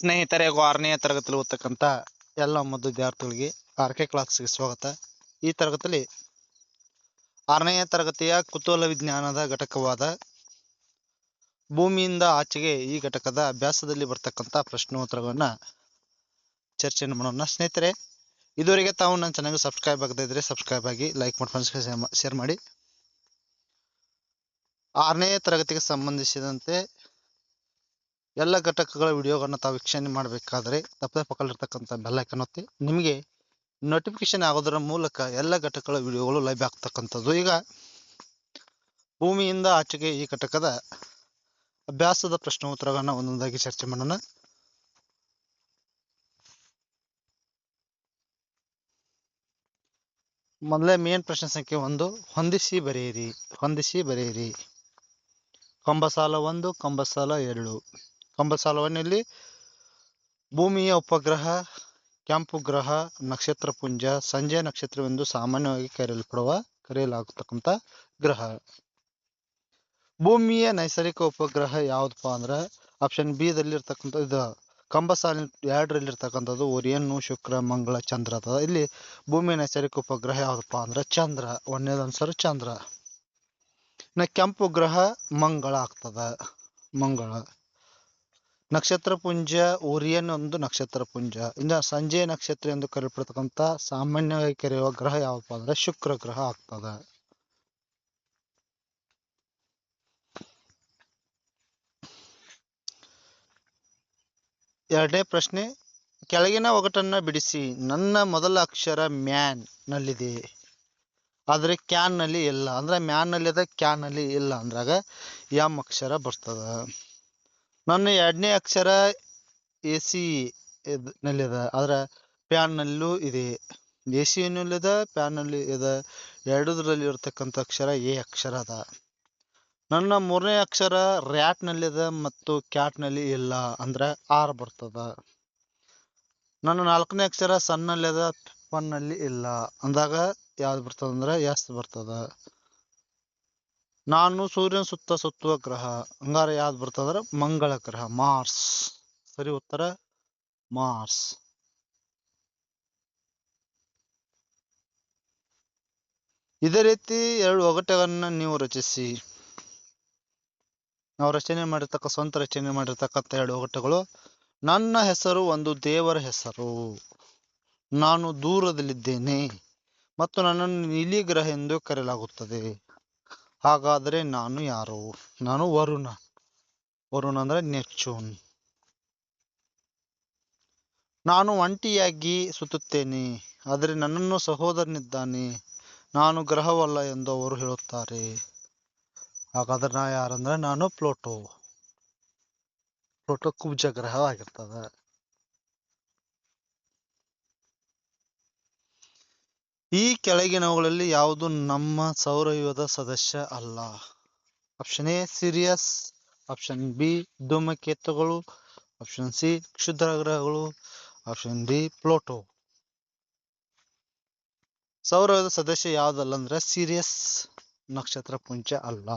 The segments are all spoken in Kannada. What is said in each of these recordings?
ಸ್ನೇಹಿತರೆ, ಹಾಗೂ ಆರನೇ ತರಗತಿಯಲ್ಲಿ ಓದ್ತಕ್ಕಂಥ ಎಲ್ಲ ಮದ್ದು ವಿದ್ಯಾರ್ಥಿಗಳಿಗೆ ಆರ್ ಕೆ ಕ್ಲಾಸ್ಗೆ ಸ್ವಾಗತ. ಈ ತರಗತಿಯಲ್ಲಿ ಆರನೇ ತರಗತಿಯ ಕುತೂಹಲ ವಿಜ್ಞಾನದ ಘಟಕವಾದ ಭೂಮಿಯಿಂದ ಆಚೆಗೆ ಈ ಘಟಕದ ಅಭ್ಯಾಸದಲ್ಲಿ ಬರ್ತಕ್ಕಂಥ ಪ್ರಶ್ನೋತ್ತರಗಳನ್ನು ಚರ್ಚೆಯನ್ನು ಮಾಡೋಣ. ಸ್ನೇಹಿತರೆ, ಇದುವರೆಗೆ ತಾವು ನನ್ನ ಚಾನಲ್ಗೆ ಸಬ್ಸ್ಕ್ರೈಬ್ ಆಗದೇ ಇದ್ರೆ ಸಬ್ಸ್ಕ್ರೈಬ್ ಆಗಿ ಲೈಕ್ ಮಾಡಿ ಶೇರ್ ಮಾಡಿ. ಆರನೇ ತರಗತಿಗೆ ಸಂಬಂಧಿಸಿದಂತೆ ಎಲ್ಲ ಘಟಕಗಳ ವಿಡಿಯೋಗಳನ್ನ ತಾವು ವೀಕ್ಷಣೆ ಮಾಡಬೇಕಾದ್ರೆ ತಪ್ಪದೆ ಪಕ್ಕದಲ್ಲಿರ್ತಕ್ಕಂಥ ಬೆಲ್ಲೈಕನ್ ಒತ್ತಿ ನಿಮಗೆ ನೋಟಿಫಿಕೇಶನ್ ಆಗೋದರ ಮೂಲಕ ಎಲ್ಲ ಘಟಕಗಳ ವಿಡಿಯೋಗಳು ಲಭ್ಯ ಆಗ್ತಕ್ಕಂಥದ್ದು. ಈಗ ಭೂಮಿಯಿಂದ ಆಚೆಗೆ ಈ ಘಟಕದ ಅಭ್ಯಾಸದ ಪ್ರಶ್ನೋತ್ತರಗಳನ್ನ ಒಂದೊಂದಾಗಿ ಚರ್ಚೆ ಮಾಡೋಣ. ಮೊದಲೇ ಮೇನ್ ಪ್ರಶ್ನೆ ಸಂಖ್ಯೆ ಒಂದು, ಹೊಂದಿಸಿ ಬರೆಯಿರಿ ಹೊಂದಿಸಿ ಬರೆಯಿರಿ. ಕಂಬಸಾಲ ಒಂದು, ಕಂಬಸಾಲ ಎರಡು. ಕಂಬಸಾಲ ಒಂದಲ್ಲಿ ಭೂಮಿಯ ಉಪಗ್ರಹ, ಕೆಂಪು ಗ್ರಹ, ನಕ್ಷತ್ರ ಪುಂಜ, ಸಂಜೆ ನಕ್ಷತ್ರವೆಂದು ಸಾಮಾನ್ಯವಾಗಿ ಕರೆಯಲ್ಪಡುವ, ಕರೆಯಲಾಗತಕ್ಕಂಥ ಗ್ರಹ. ಭೂಮಿಯ ನೈಸರ್ಗಿಕ ಉಪಗ್ರಹ ಯಾವುದಪ್ಪ ಅಂದ್ರೆ ಆಪ್ಷನ್ ಬಿ ದಲ್ಲಿ ಇರ್ತಕ್ಕಂಥ ಇದು ಕಂಬ ಸಾಲಿನ ಎರಡರಲ್ಲಿ ಇರ್ತಕ್ಕಂಥದ್ದು ಒರಿಯನ್ನು, ಶುಕ್ರ, ಮಂಗಳ, ಚಂದ್ರ ಅದ ಇಲ್ಲಿ ಭೂಮಿಯ ನೈಸರ್ಗಿಕ ಉಪಗ್ರಹ ಯಾವುದಪ್ಪ ಅಂದ್ರೆ ಚಂದ್ರ ಒಂದನೇದು ಅನ್ಸರ್ ಚಂದ್ರ. ಇನ್ನ ಕೆಂಪು ಗ್ರಹ ಮಂಗಳ ಆಗ್ತದ, ಮಂಗಳ. ನಕ್ಷತ್ರ ಪುಂಜ ಓರಿಯನ್ ಒಂದು ನಕ್ಷತ್ರ ಪುಂಜ. ಇನ್ನು ಸಂಜೆ ನಕ್ಷತ್ರ ಎಂದು ಕರೆಯಲ್ಪಡತಕ್ಕಂತ ಸಾಮಾನ್ಯವಾಗಿ ಕರೆಯುವ ಗ್ರಹ ಯಾವಪ್ಪ ಅಂದ್ರೆ ಶುಕ್ರ ಗ್ರಹ ಆಗ್ತದ. ಎರಡನೇ ಪ್ರಶ್ನೆ, ಕೆಳಗಿನ ಒಗಟನ್ನ ಬಿಡಿಸಿ. ನನ್ನ ಮೊದಲ ಅಕ್ಷರ ಮ್ಯಾನ್ ನಲ್ಲಿದೆ. ಆದ್ರೆ ಕ್ಯಾನ್ನಲ್ಲಿ ಇಲ್ಲ. ಅಂದ್ರೆ ಮ್ಯಾನ್ನಲ್ಲಿ ಅದ, ಕ್ಯಾನ್ನಲ್ಲಿ ಇಲ್ಲ. ಅಂದ್ರಾಗ ಎಂ ಅಕ್ಷರ ಬರ್ತದ. ನನ್ನ ಎರಡನೇ ಅಕ್ಷರ ಎ ಸಿ ಆದ್ರೆ ಪ್ಯಾನ್ ನಲ್ಲೂ ಇದೆ. ಎ ಪ್ಯಾನ್ನಲ್ಲಿ ಇದೆ. ಎರಡರಲ್ಲಿ ಇರತಕ್ಕಂಥ ಅಕ್ಷರ ಎ ಅಕ್ಷರ ಅದ. ನನ್ನ ಮೂರನೇ ಅಕ್ಷರ ರ್ಯಾಟ್ ನಲ್ಲಿದೆ ಮತ್ತು ಕ್ಯಾಟ್ನಲ್ಲಿ ಇಲ್ಲ. ಅಂದ್ರೆ ಆರ್ ಬರ್ತದ. ನನ್ನ ನಾಲ್ಕನೇ ಅಕ್ಷರ ಸಣ್ಣಲ್ಲಿದ ಪನ್ನಲ್ಲಿ ಇಲ್ಲ. ಅಂದಾಗ ಯಾವ್ದು ಬರ್ತದ ಅಂದ್ರೆ ಎಸ್ ಬರ್ತದ. ನಾನು ಸೂರ್ಯನ ಸುತ್ತ ಸುತ್ತುವ ಗ್ರಹ, ಹಂಗಾರೆ ಯಾವ್ದು ಬರ್ತದ್ರ ಮಂಗಳ ಗ್ರಹ, ಮಾರ್ಸ್. ಸರಿ ಉತ್ತರ, ಮಾರ್ಸ್. ಇದೇ ರೀತಿ ಎರಡು ಒಗಟೆಗಳನ್ನ ನೀವು ರಚಿಸಿ. ನಾವು ರಚನೆ ಮಾಡಿರ್ತಕ್ಕ, ಸ್ವಂತ ರಚನೆ ಮಾಡಿರ್ತಕ್ಕಂಥ ಎರಡು ಒಗಟಗಳು. ನನ್ನ ಹೆಸರು ಒಂದು ದೇವರ ಹೆಸರು. ನಾನು ದೂರದಲ್ಲಿದ್ದೇನೆ ಮತ್ತು ನನ್ನನ್ನು ನೀಲಿ ಗ್ರಹ ಎಂದು ಕರೆಯಲಾಗುತ್ತದೆ. ಹಾಗಾದರೆ ನಾನು ಯಾರು? ನಾನು ವರುಣ. ವರುಣ ಅಂದ್ರೆ ನೆಚ್ಚೂನ್. ನಾನು ಒಂಟಿಯಾಗಿ ಸುತ್ತುತ್ತೇನೆ, ಆದರೆ ನನ್ನನ್ನು ಸಹೋದರನಿದ್ದಾನೆ. ನಾನು ಗ್ರಹವಲ್ಲ ಎಂದು ಅವರು ಹೇಳುತ್ತಾರೆ. ಹಾಗಾದ್ರೆ ನಾ ಯಾರಂದ್ರೆ ನಾನು ಪ್ಲೋಟೋ. ಪ್ಲೋಟೋ ಕುಬ್ಜ ಗ್ರಹವಾಗಿರ್ತದ. ಈ ಕೆಳಗಿನವುಗಳಲ್ಲಿ ಯಾವುದು ನಮ್ಮ ಸೌರವ್ಯೂಹದ ಸದಸ್ಯ ಅಲ್ಲ. Option A Sirius option B ಧೂಮಕೇತುಗಳು. Option C ಕ್ಷುದ್ರ ಗ್ರಹಗಳು ಆಪ್ಷನ್ ಡಿ ಪ್ಲೋಟೋ ಸೌರವ್ಯೂಹದ ಸದಸ್ಯ ಯಾವುದಲ್ಲ ಅಂದ್ರೆ ಸಿರಿಯಸ್ ನಕ್ಷತ್ರ ಪುಂಜ ಅಲ್ಲ.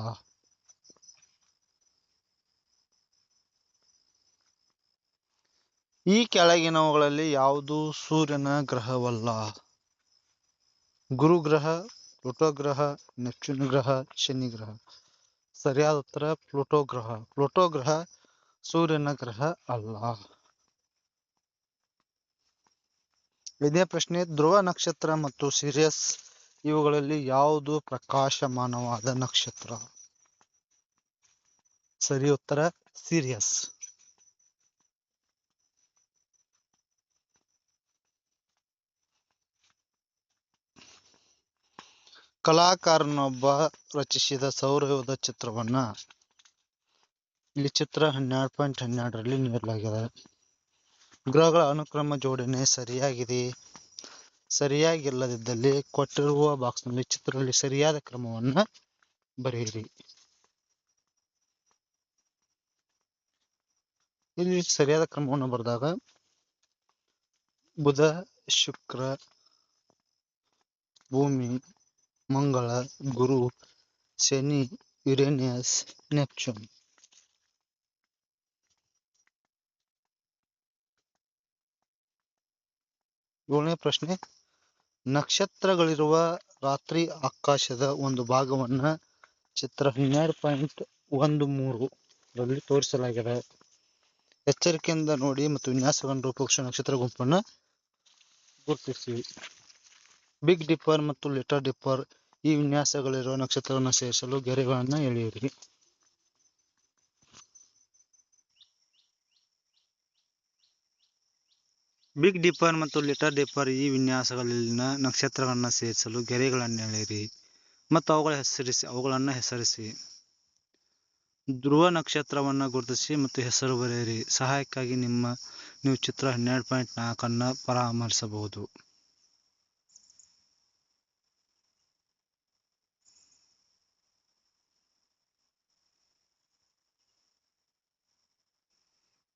ಈ ಕೆಳಗಿನವುಗಳಲ್ಲಿ ಯಾವುದು ಸೂರ್ಯನ ಗ್ರಹವಲ್ಲ? ಗುರು ಗ್ರಹ ಪ್ಲೂಟೋ ಗ್ರಹ ನೆಪ್ಚೂನ್ ಗ್ರಹ ಶನಿ ಗ್ರಹ ಸರಿಯಾದ ಉತ್ತರ ಪ್ಲೂಟೋ ಗ್ರಹ ಪ್ಲೂಟೋ ಗ್ರಹ ಸೂರ್ಯನ ಗ್ರಹ ಅಲ್ಲ. ಇದೇ ಪ್ರಶ್ನೆ, ಧ್ರುವ ನಕ್ಷತ್ರ ಮತ್ತು ಸಿರಿಯಸ್ ಇವುಗಳಲ್ಲಿ ಯಾವುದು ಪ್ರಕಾಶಮಾನವಾದ ನಕ್ಷತ್ರ? ಸರಿ ಉತ್ತರ, ಸಿರಿಯಸ್. ಕಲಾಕಾರನೊಬ್ಬ ರಚಿಸಿದ ಸೌರವ್ಯೂಹದ ಚಿತ್ರವನ್ನ ಇಲ್ಲಿ ಚಿತ್ರ ಹನ್ನೆರಡು ಪಾಯಿಂಟ್ ಹನ್ನೆರಡರಲ್ಲಿ ನೀಡಲಾಗಿದೆ. ಗ್ರಹಗಳ ಅನುಕ್ರಮ ಜೋಡಣೆ ಸರಿಯಾಗಿದೆ. ಸರಿಯಾಗಿಲ್ಲದಿದ್ದಲ್ಲಿ ಕೊಟ್ಟಿರುವ ಬಾಕ್ಸ್ನಲ್ಲಿ ಚಿತ್ರದಲ್ಲಿ ಸರಿಯಾದ ಕ್ರಮವನ್ನ ಬರೆಯಿರಿ. ಇಲ್ಲಿ ಸರಿಯಾದ ಕ್ರಮವನ್ನು ಬರೆದಾಗ ಬುಧ, ಶುಕ್ರ, ಭೂಮಿ ಮಂಗಳ, ಗುರು, ಶನಿ, ಯುರೇನಿಯಸ್, ನೆಪ್ಚೂನ್. ಏಳನೇ ಪ್ರಶ್ನೆ. ನಕ್ಷತ್ರಗಳಿರುವ ರಾತ್ರಿ ಆಕಾಶದ ಒಂದು ಭಾಗವನ್ನ ಚಿತ್ರ ಹನ್ನೆರಡು ಪಾಯಿಂಟ್ ಒಂದು ಮೂರು ರಲ್ಲಿ ತೋರಿಸಲಾಗಿದೆ. ಎಚ್ಚರಿಕೆಯಿಂದ ನೋಡಿ ಮತ್ತು ವಿನ್ಯಾಸಗಳನ್ನು ಉಪಕ್ಷ ನಕ್ಷತ್ರ ಗುಂಪನ್ನು ಗುರುತಿಸಿ. ಬಿಗ್ ಡಿಪ್ಪರ್ ಮತ್ತು ಲಿಟಲ್ ಡಿಪ್ಪರ್ ಈ ವಿನ್ಯಾಸಗಳಿರುವ ನಕ್ಷತ್ರವನ್ನು ಸೇರಿಸಲು ಗೆರೆಗಳನ್ನು ಎಳೆಯಿರಿ. ಬಿಗ್ ಡಿಪ್ಪರ್ ಮತ್ತು ಲಿಟರ್ ಡಿಪ್ಪರ್ ಈ ವಿನ್ಯಾಸಗಳಲ್ಲಿನ ನಕ್ಷತ್ರಗಳನ್ನು ಸೇರಿಸಲು ಗೆರೆಗಳನ್ನು ಎಳೆಯಿರಿ ಮತ್ತು ಅವುಗಳ ಹೆಸರಿಸಿ, ಅವುಗಳನ್ನು ಹೆಸರಿಸಿ. ಧ್ರುವ ನಕ್ಷತ್ರವನ್ನು ಗುರುತಿಸಿ ಮತ್ತು ಹೆಸರು ಬರೆಯಿರಿ. ಸಹಾಯಕ್ಕಾಗಿ ನಿಮ್ಮ, ನೀವು ಚಿತ್ರ ಹನ್ನೆರಡು ಪಾಯಿಂಟ್ ನಾಲ್ಕನ್ನು ಪರಾಮರ್ಶಿಸಬಹುದು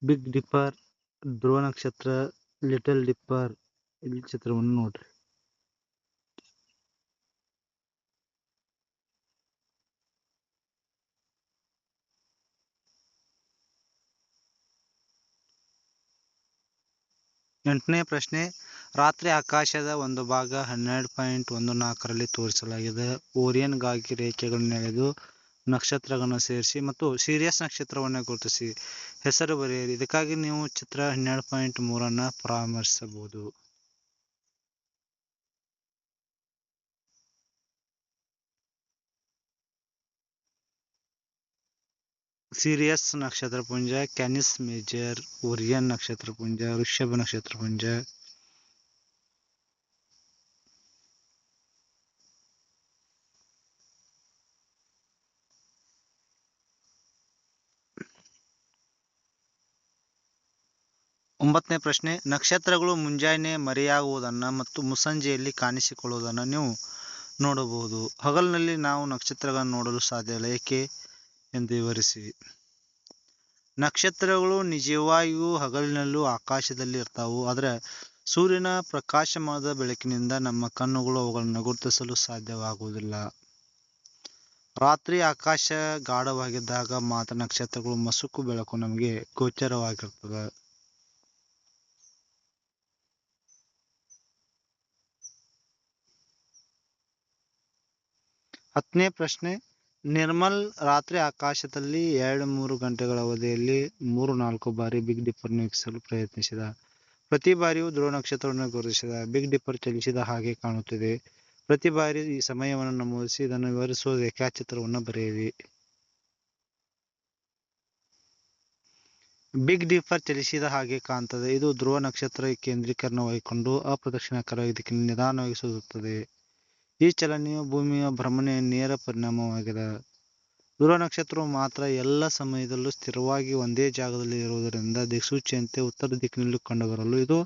ಬಿಗ್ ಡಿಪ್ಪರ್ ಧ್ರುವ ನಕ್ಷತ್ರ ಲಿಟಲ್ ಡಿಪ್ಪರ್ ಇಲ್ಲಿ ಚಿತ್ರವನ್ನು ನೋಡ್ರಿ. ಎಂಟನೇ ಪ್ರಶ್ನೆ, ರಾತ್ರಿ ಆಕಾಶದ ಒಂದು ಭಾಗ ಹನ್ನೆರಡು ಪಾಯಿಂಟ್ ಒಂದು ನಾಲ್ಕರಲ್ಲಿ ತೋರಿಸಲಾಗಿದೆ. ಓರಿಯನ್ಗಾಗಿ ರೇಖೆಗಳನ್ನು ಎಳೆದು ನಕ್ಷತ್ರಗಳನ್ನು ಸೇರಿಸಿ ಮತ್ತು ಸೀರಿಯಸ್ ನಕ್ಷತ್ರವನ್ನು ಗುರುತಿಸಿ. ಹೆಸರು ಬರೆಯಿರಿ. ಇದಕ್ಕಾಗಿ ನೀವು ಚಿತ್ರ ಹನ್ನೆರಡು ಪಾಯಿಂಟ್ ಮೂರನ್ನು ಪರಾಮರ್ಶಿಸಬಹುದು. ಸೀರಿಯಸ್ ನಕ್ಷತ್ರಪುಂಜ ಕ್ಯಾನಿಸ್ ಮೇಜರ್ ಓರಿಯನ್ ನಕ್ಷತ್ರಪುಂಜ ಋಷಭ ನಕ್ಷತ್ರಪುಂಜ ಒಂಬತ್ತನೇ ಪ್ರಶ್ನೆ, ನಕ್ಷತ್ರಗಳು ಮುಂಜಾನೆ ಮರೆಯಾಗುವುದನ್ನು ಮತ್ತು ಮುಸ್ಸಂಜೆಯಲ್ಲಿ ಕಾಣಿಸಿಕೊಳ್ಳುವುದನ್ನು ನೀವು ನೋಡಬಹುದು. ಹಗಲಿನಲ್ಲಿ ನಾವು ನಕ್ಷತ್ರಗಳನ್ನು ನೋಡಲು ಸಾಧ್ಯವಿಲ್ಲ ಏಕೆ ಎಂದು ವಿವರಿಸಿ. ನಕ್ಷತ್ರಗಳು ನಿಜವಾಗಿಯೂ ಹಗಲಿನಲ್ಲೂ ಆಕಾಶದಲ್ಲಿ ಇರ್ತಾವು, ಆದರೆ ಸೂರ್ಯನ ಪ್ರಕಾಶಮಾದ ಬೆಳಕಿನಿಂದ ನಮ್ಮ ಕಣ್ಣುಗಳು ಅವುಗಳನ್ನು ಗುರುತಿಸಲು ಸಾಧ್ಯವಾಗುವುದಿಲ್ಲ. ರಾತ್ರಿ ಆಕಾಶ ಗಾಢವಾಗಿದ್ದಾಗ ಮಾತ್ರ ನಕ್ಷತ್ರಗಳು ಮಸುಕು ಬೆಳಕು ನಮಗೆ ಗೋಚರವಾಗಿರ್ತದೆ. ಹತ್ತನೇ ಪ್ರಶ್ನೆ, ನಿರ್ಮಲ್ ರಾತ್ರಿ ಆಕಾಶದಲ್ಲಿ ಎರಡು ಮೂರು ಗಂಟೆಗಳ ಅವಧಿಯಲ್ಲಿ ಮೂರು ನಾಲ್ಕು ಬಾರಿ ಬಿಗ್ ಡಿಪ್ಪರ್ ವೀಕ್ಷಿಸಲು ಪ್ರಯತ್ನಿಸಿದ. ಪ್ರತಿ ಬಾರಿಯೂ ಧ್ರುವ ನಕ್ಷತ್ರವನ್ನು ಗುರುತಿಸಿದ. ಬಿಗ್ ಡಿಪ್ಪರ್ ಚಲಿಸಿದ ಹಾಗೆ ಕಾಣುತ್ತಿದೆ. ಪ್ರತಿ ಬಾರಿ ಈ ಸಮಯವನ್ನು ನಮೂದಿಸಿ ಇದನ್ನು ವಿವರಿಸುವ ರೇಖಾಚಿತ್ರವನ್ನು ಬರೆಯಿರಿ. ಬಿಗ್ ಡಿಪ್ಪರ್ ಚಲಿಸಿದ ಹಾಗೆ ಕಾಣ್ತದೆ. ಇದು ಧ್ರುವ ನಕ್ಷತ್ರ ಕೇಂದ್ರೀಕರಣವಾಗಿಕೊಂಡು ಅಪ್ರದಕ್ಷಿಣಾಕಾರವಾಗಿ ಇದಕ್ಕೆ ನಿಧಾನವಾಗಿ ಸುತ್ತುತ್ತದೆ. ಈ ಚಲನೆಯು ಭೂಮಿಯ ಭ್ರಮಣೆಯ ನೇರ ಪರಿಣಾಮವಾಗಿದೆ. ನಕ್ಷತ್ರವು ಮಾತ್ರ ಎಲ್ಲ ಸಮಯದಲ್ಲೂ ಸ್ಥಿರವಾಗಿ ಒಂದೇ ಜಾಗದಲ್ಲಿ ಇರುವುದರಿಂದ ದಿಕ್ಸೂಚಿಯಂತೆ ಉತ್ತರ ದಿಕ್ಕಿನಲ್ಲಿ ಕಂಡುಬರಲು ಇದು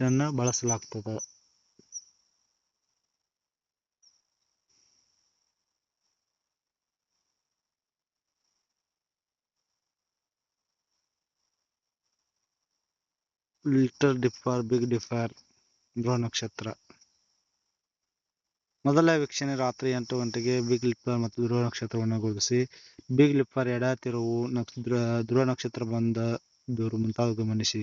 ಇದನ್ನು ಬಳಸಲಾಗ್ತದೆ. ಲಿಟಲ್ ಡಿಫಾರ್ ಬಿಗ್ ಡಿಫರ್ ನಕ್ಷತ್ರ. ಮೊದಲ ವೀಕ್ಷಣೆ ರಾತ್ರಿ ಎಂಟು ಗಂಟೆಗೆ ಬಿಗ್ ಲಿಪ್ಪರ್ ಮತ್ತು ಧ್ರುವ ನಕ್ಷತ್ರವನ್ನು ಗುರುತಿಸಿ. ಬಿಗ್ ಲಿಪ್ಪರ್ ಎಡ ತಿರುವು ನಕ್ಷತ್ರ ಧ್ರುವ ನಕ್ಷತ್ರ ಬಂದ ದೂರು ಮುಂತಾದ ಗಮನಿಸಿ.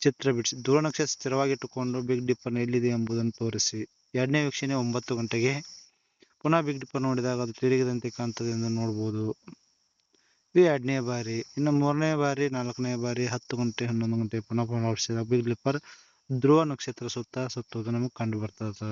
ಚಿತ್ರ ಬಿಡಿಸಿ. ಧ್ರುವ ನಕ್ಷತ್ರ ಸ್ಥಿರವಾಗಿಟ್ಟುಕೊಂಡು ಬಿಗ್ ಡಿಪ್ಪರ್ ಎಲ್ಲಿದೆ ಎಂಬುದನ್ನು ತೋರಿಸಿ. ಎರಡನೇ ವೀಕ್ಷಣೆ ಒಂಬತ್ತು ಗಂಟೆಗೆ. ಪುನಃ ಬಿಗ್ ಡಿಪ್ಪರ್ ನೋಡಿದಾಗ ಅದು ತಿರುಗಿದಂತೆ ಕಾಣ್ತದೆ ಎಂದು ನೋಡಬಹುದು ಇದು ಎರಡನೇ ಬಾರಿ. ಇನ್ನು ಮೂರನೇ ಬಾರಿ, ನಾಲ್ಕನೇ ಬಾರಿ, ಹತ್ತು ಗಂಟೆ, ಹನ್ನೊಂದು ಗಂಟೆ ಪುನಃ ಪುನರಾವರ್ತಿಸಿದಾಗ ಬಿಗ್ ಡಿಪ್ಪರ್ ಧ್ರುವ ನಕ್ಷತ್ರ ಸುತ್ತ ಸುತ್ತುವುದು ನಮಗೆ ಕಂಡು ಬರ್ತದೆ.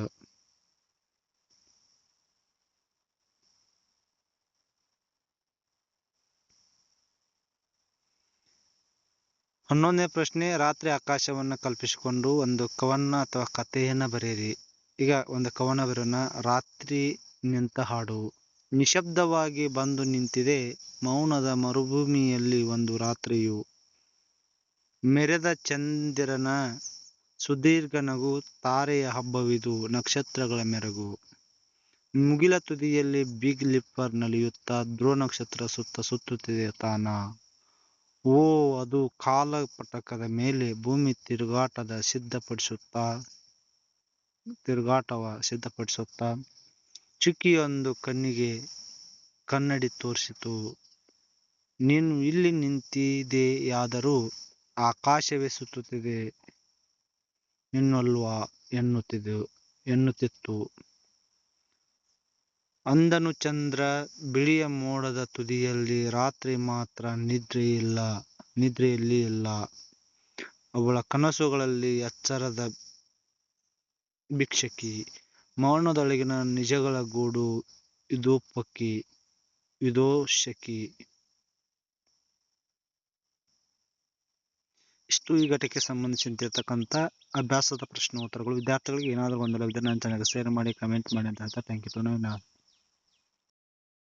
ಹನ್ನೊಂದನೇ ಪ್ರಶ್ನೆ, ರಾತ್ರಿ ಆಕಾಶವನ್ನು ಕಲ್ಪಿಸಿಕೊಂಡು ಒಂದು ಕವನ ಅಥವಾ ಕಥೆಯನ್ನು ಬರೆಯಿರಿ. ಈಗ ಒಂದು ಕವನ ಬರೋಣ. ರಾತ್ರಿ ನಿಂತ ಹಾಡು. ನಿಶಬ್ದವಾಗಿ ಬಂದು ನಿಂತಿದೆ ಮೌನದ ಮರುಭೂಮಿಯಲ್ಲಿ ಒಂದು ರಾತ್ರಿಯು. ಮೆರೆದ ಚಂದಿರನ ಸುದೀರ್ಘ ನಗು ತಾರೆಯ ಹಬ್ಬವಿದು ನಕ್ಷತ್ರಗಳ ಮೆರಗು. ಮುಗಿಲ ತುದಿಯಲ್ಲಿ ಬಿಗ್ ಲಿಪ್ಪರ್ ನಲಿಯುತ್ತಾ ಧ್ರುವ ನಕ್ಷತ್ರ ಸುತ್ತ ಸುತ್ತುತ್ತಿದೆ ತಾನ. ಓ, ಅದು ಕಾಲ ಪಟಕದ ಮೇಲೆ ಭೂಮಿ ತಿರುಗಾಟದ ಸಿದ್ಧಪಡಿಸುತ್ತಾ? ತಿರುಗಾಟವ ಸಿದ್ಧಪಡಿಸುತ್ತಾ? ಚುಕ್ಕಿಯೊಂದು ಕಣ್ಣಿಗೆ ಕನ್ನಡಿ ತೋರಿಸಿತು. ನೀನು ಇಲ್ಲಿ ನಿಂತಿದೆಯಾದರೂ ಆಕಾಶವೇ ಸುತ್ತುತ್ತಿದೆ ಇನ್ನೊಲ್ವಾ ಎನ್ನುತ್ತಿದ್ದು ಎನ್ನುತ್ತಿತ್ತು. ಅಂದನು ಚಂದ್ರ, ಬಿಳಿಯ ಮೋಡದ ತುದಿಯಲ್ಲಿ ರಾತ್ರಿ ಮಾತ್ರ ನಿದ್ರೆಯಿಲ್ಲ ನಿದ್ರೆಯಲ್ಲಿ ಇಲ್ಲ. ಅವಳ ಕನಸುಗಳಲ್ಲಿ ಎಚ್ಚರದ ಭಿಕ್ಷಕಿ, ಮೌನದೊಳಗಿನ ನಿಜಗಳ ಗೂಡು ಇದೋಪಕಿ ಶಕಿ. ಇಷ್ಟು ಈ ಘಟಕ್ಕೆ ಸಂಬಂಧಿಸಿರ್ತಕ್ಕಂಥ ಅಭ್ಯಾಸದ ಪ್ರಶ್ನೋತ್ತರಗಳು. ವಿದ್ಯಾರ್ಥಿಗಳಿಗೆ ಏನಾದರೂ ಗೊಂದಲವಿದ್ದರೆ ನನ್ನ ಚಾನಲ್ಗೆ ಶೇರ್ ಮಾಡಿ ಕಮೆಂಟ್ ಮಾಡಿ ಅಂತ ಹೇಳ್ತಾ ಥ್ಯಾಂಕ್ ಯು